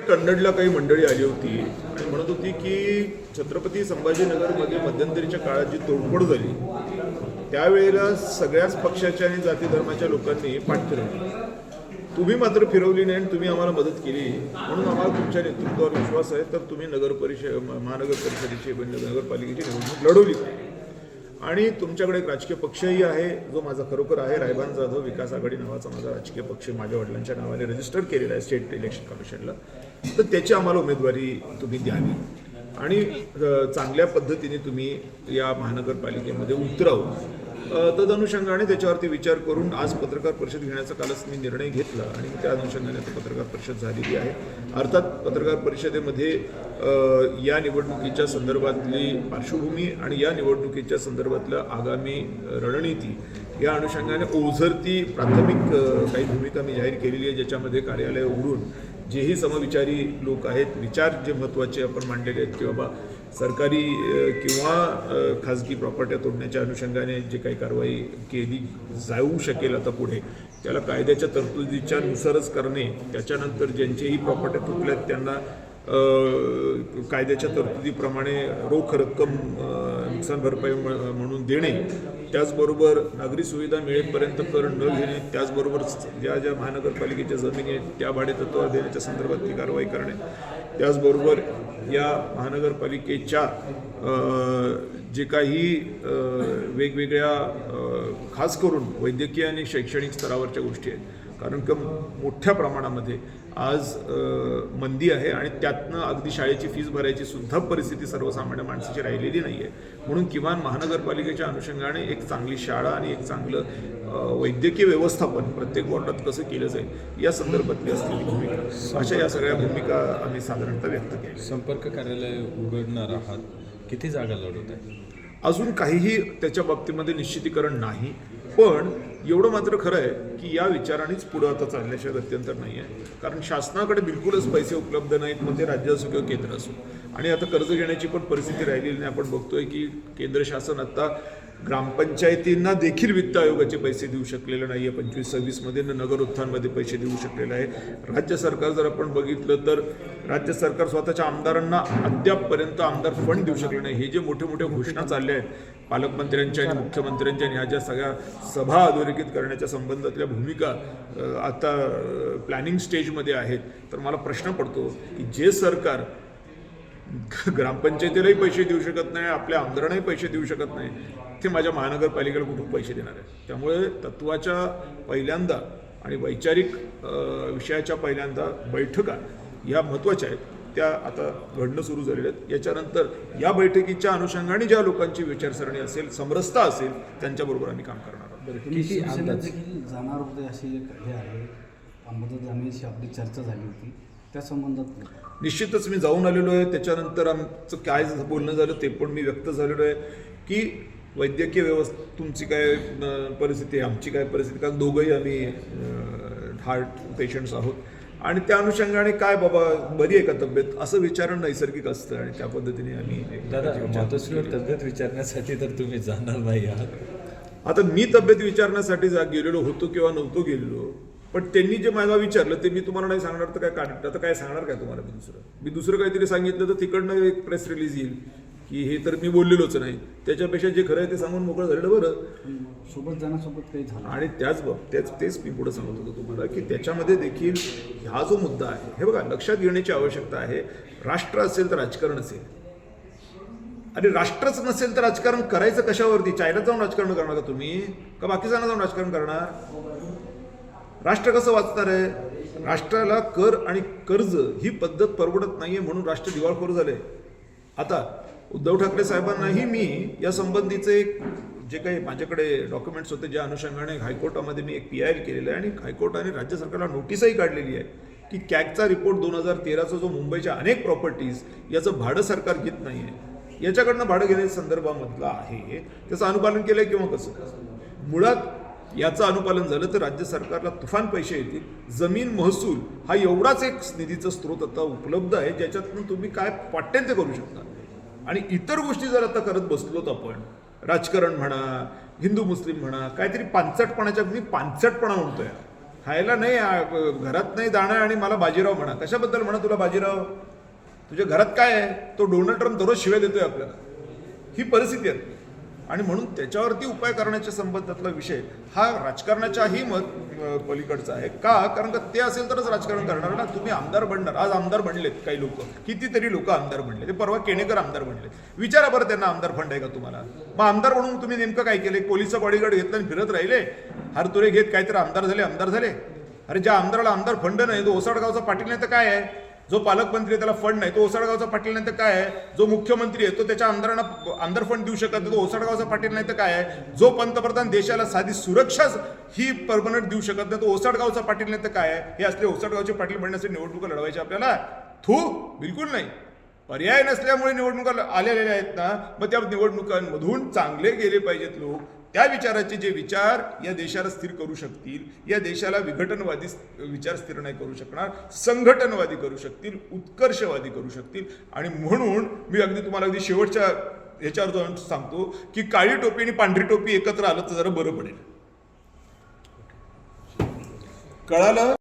कन्नडला काही मंडळी आली होती. आणि म्हणत होती की छत्रपती संभाजीनगरमध्ये मध्यंतरीच्या काळात जी तोडफोड झाली त्यावेळेला सगळ्याच पक्षाच्या आणि जाती धर्माच्या लोकांनी पाठ फिरवली तुम्ही मात्र फिरवली नाही आणि तुम्ही आम्हाला मदत केली. म्हणून आम्हाला तुमच्या नेतृत्वावर विश्वास आहे. तर तुम्ही नगर परिषद महानगर परिषदेची नगरपालिकेची निवडणूक लढवली. आणि तुमच्याकडे एक राजकीय पक्षही आहे जो माझा खरोखर आहे. रायबान जाधव विकास आघाडी नावाचा माझा राजकीय पक्ष माझ्या वडिलांच्या नावाने रजिस्टर केलेला आहे स्टेट इलेक्शन कमिशनला तर त्याची आम्हाला उमेदवारी तुम्ही द्यावी. आणि चांगल्या पद्धतीने तुम्ही या महानगरपालिकेमध्ये उतरावं. तद अनुषंगाने त्याच्यावरती विचार करून आज पत्रकार परिषद घेण्याचा कालच मी निर्णय घेतला आणि त्या अनुषंगाने आता पत्रकार परिषद झालेली आहे. अर्थात पत्रकार परिषदेमध्ये या निवडणुकीच्या संदर्भातली पार्श्वभूमी आणि या निवडणुकीच्या संदर्भातलं आगामी रणनीती या अनुषंगाने ओझरती प्राथमिक काही भूमिका मी जाहीर केलेली आहे ज्याच्यामध्ये कार्यालय उघडून जेही समविचारी लोक आहेत विचार जे महत्त्वाचे आपण मांडलेले आहेत की बाबा सरकारी किंवा खाजगी प्रॉपर्ट्या तोडण्याच्या अनुषंगाने जे काही कारवाई केली जाऊ शकेल आता पुढे त्याला कायद्याच्या तरतुदीच्या नुसारच करणे त्याच्यानंतर ज्यांचेही प्रॉपर्ट्या तुटल्यात त्यांना कायद्याच्या तरतुदीप्रमाणे रोख रक्कम नुकसान भरपाई म्हणून देणे त्याचबरोबर नागरी सुविधा मिळेपर्यंत कर न घेणे त्याचबरोबर ज्या ज्या महानगरपालिकेच्या जमिनी आहेत त्या भाडेतत्वावर देण्याच्या संदर्भात ती कारवाई करणे. त्याचबरोबर या महानगरपालिकेच्या जे काही वेगवेगळ्या खास करून वैद्यकीय आणि शैक्षणिक स्तरावरच्या गोष्टी आहेत कारण का मोठ्या प्रमाणामध्ये आज मंदी आहे आणि त्यातनं अगदी शाळेची फीस भरायची सुद्धा परिस्थिती सर्वसामान्य माणसाची राहिलेली नाही आहे म्हणून किमान महानगरपालिकेच्या अनुषंगाने एक चांगली शाळा आणि एक चांगलं वैद्यकीय व्यवस्थापन प्रत्येक वॉर्डात कसं केलं जाईल या संदर्भातली असलेली भूमिका. अशा या सगळ्या भूमिका आम्ही साधारणतः व्यक्त केल्या. संपर्क कार्यालय उघडणार आहात. किती जागा लढवत आहे अजून काहीही त्याच्या बाबतीमध्ये निश्चितीकरण नाही पण एवढं मात्र खरं आहे की या विचारानेच पुढं आता चालण्याशिवाय गत्यंतर नाही आहे. कारण शासनाकडे बिलकुलच पैसे उपलब्ध नाहीत मग ते राज्य असो किंवा केंद्र असो. आणि आता कर्ज घेण्याची पण परिस्थिती राहिलेली नाही. आपण बघतोय की केंद्र शासन आता ग्रामपंचायतींना देखील वित्त आयोगाचे पैसे देऊ शकलेलं नाही आहे पंचवीस सव्वीसमध्ये न नगर उत्थानमध्ये पैसे देऊ शकलेले आहे. राज्य सरकार जर आपण बघितलं तर राज्य सरकार स्वतःच्या आमदारांना अद्यापपर्यंत आमदार फंड देऊ शकले नाही. हे जे मोठे मोठे घोषणा चालल्या आहेत पालकमंत्र्यांच्या आणि मुख्यमंत्र्यांच्या आणि ह्या ज्या सगळ्या सभा अधोरेखित करण्याच्या संबंधातल्या भूमिका आता प्लॅनिंग स्टेजमध्ये आहेत तर मला प्रश्न पडतो की जे सरकार ग्रामपंचायतीलाही पैसे देऊ शकत नाही आपल्या आमदारांनाही पैसे देऊ शकत नाही ते माझ्या महानगरपालिकेला कुठून पैसे देणार आहे त्यामुळे तत्वाच्या पहिल्यांदा आणि वैचारिक विषयाच्या पहिल्यांदा बैठका या महत्त्वाच्या आहेत. त्या आता घडणं सुरू झालेल्या आहेत. याच्यानंतर या बैठकीच्या अनुषंगाने ज्या लोकांची विचारसरणी असेल समरसता असेल त्यांच्याबरोबर आम्ही काम करणार आहोत. जाणार होते अशी एक हे आहे आपली चर्चा झाली होती. त्या संबंधात निश्चितच मी जाऊन आलेलो आहे. त्याच्यानंतर आमचं काय बोलणं झालं ते पण मी व्यक्त झालेलो आहे. की वैद्यकीय व्यवस्था तुमची काय परिस्थिती आहे? आमची काय परिस्थिती? कारण दोघंही आम्ही हार्ट पेशंट्स आहोत. आणि त्या अनुषंगाने काय बाबा बरी आहे का तब्येत? असं विचारण नैसर्गिक असतं आणि त्या पद्धतीने आम्ही दादा मातोश्रीवर. तब्येत विचारण्यासाठी तर तुम्ही जाणार नाही आहात. आता मी तब्येत विचारण्यासाठी जा गेलेलो होतो किंवा नव्हतो गेलेलो पण त्यांनी जे मला विचारलं ते मी तुम्हाला नाही सांगणार तर काय काढ आता काय सांगणार काय तुम्हाला मी दुसरं? मी दुसरं काहीतरी सांगितलं तर तिकडनं एक प्रेस रिलीज येईल. की हे तर मी बोललेलोच नाही. त्याच्यापेक्षा जे खरं आहे ते सांगून मोकळं झालेलं बरं. सोबत जाण्यासोबत काही झालं. आणि त्याच बाब तेच तेच मी पुढे सांगत होतो तुम्हाला की त्याच्यामध्ये देखील हा जो मुद्दा आहे हे बघा लक्षात घेण्याची आवश्यकता आहे. राष्ट्र असेल तर राजकारण असेल. आणि राष्ट्रच नसेल तर राजकारण करायचं कशावरती? चायनात जाऊन राजकारण करणार का तुम्ही? का बाकीच्यांना जाऊन राजकारण करणार? राष्ट्र कसं वाचणार आहे? राष्ट्राला कर आणि कर्ज ही पद्धत परवडत नाहीये म्हणून राष्ट्र दिवाळखोर झाले. आता उद्धव ठाकरे साहेबांनाही मी या संबंधीचे एक जे काही माझ्याकडे डॉक्युमेंट्स होते ज्या अनुषंगाने हायकोर्टामध्ये मी एक पी आय एल केलेलं आहे आणि हायकोर्टाने राज्य सरकारला नोटीसही काढलेली आहे की कॅगचा रिपोर्ट दोन हजार तेराचा जो मुंबईच्या अनेक प्रॉपर्टीज याचं भाडं सरकार घेत नाही आहे याच्याकडनं भाडं घेण्याच्या संदर्भामधलं आहे. त्याचं अनुपालन केलंय किंवा कसं? मुळात याचं अनुपालन झालं तर राज्य सरकारला तुफान पैसे येतील. जमीन महसूल हा एवढाच एक निधीचा स्रोत आता उपलब्ध आहे ज्याच्यातून तुम्ही काय वाटेल करू शकता? आणि इतर गोष्टी जर आता करत बसलोत आपण राजकारण म्हणा हिंदू मुस्लिम म्हणा काहीतरी पानचटपणाच्या मी पानचटपणा म्हणतोय खायला नाही घरात नाही जाणं आणि मला बाजीराव म्हणा. कशाबद्दल म्हणा तुला बाजीराव? तुझ्या घरात काय आहे? तो डोनाल्ड ट्रम्प दररोज शिवाय देतोय आपल्याला. ही परिस्थिती आहे. आणि म्हणून त्याच्यावरती उपाय करण्याच्या संबंधातला विषय हा राजकारणाच्याही मत पलीकडचा आहे. का? कारण का ते असेल तरच राजकारण करणार ना? तुम्ही आमदार बनणार. आज आमदार बनलेत काही लोक. कितीतरी लोक आमदार बनले ते परवा केणेकर आमदार बनले विचारा बरं त्यांना आमदार फंड आहे का तुम्हाला? मग आमदार म्हणून तुम्ही नेमकं काय केलं पोलिसचा बॉडीगार्ड घेतला आणि फिरत राहिले? हरतुरे घेत काहीतरी आमदार झाले आमदार झाले? अरे ज्या आमदाराला आमदार फंड नाही तो ओसाडगावचा पाटील नाही तर काय आहे? जो पालकमंत्री आहे त्याला फंड नाही. तो ओसाडगावचा पाटील नाही तर काय आहे? जो मुख्यमंत्री आहे तो त्याच्या आमदारांना आमदार फंड देऊ शकत नाही. तो ओसाडगावचा पाटील नाही तर काय आहे? जो पंतप्रधान देशाला साधी सुरक्षा ही परमनंट देऊ शकत नाही तो ओसाडगावचा पाटील नाही तर काय आहे? हे असले ओसाडगावचे पाटील म्हणण्यासाठी निवडणुका लढवायची आपल्याला? थू बिलकुल नाही. पर्याय नसल्यामुळे निवडणुका आलेल्या आहेत ना मग त्या निवडणुकांमधून चांगले गेले पाहिजेत लोक. त्या विचाराचे जे विचार या देशाला स्थिर करू शकतील या देशाला विघटनवादी विचार स्थिर नाही करू शकणार संघटनवादी करू शकतील उत्कर्षवादी करू शकतील. आणि म्हणून मी अगदी तुम्हाला अगदी शेवटच्या याच्यावर जाऊन सांगतो की काळी टोपी आणि पांढरी टोपी एकत्र आलं तर जरा बरं पडेल. कळालं?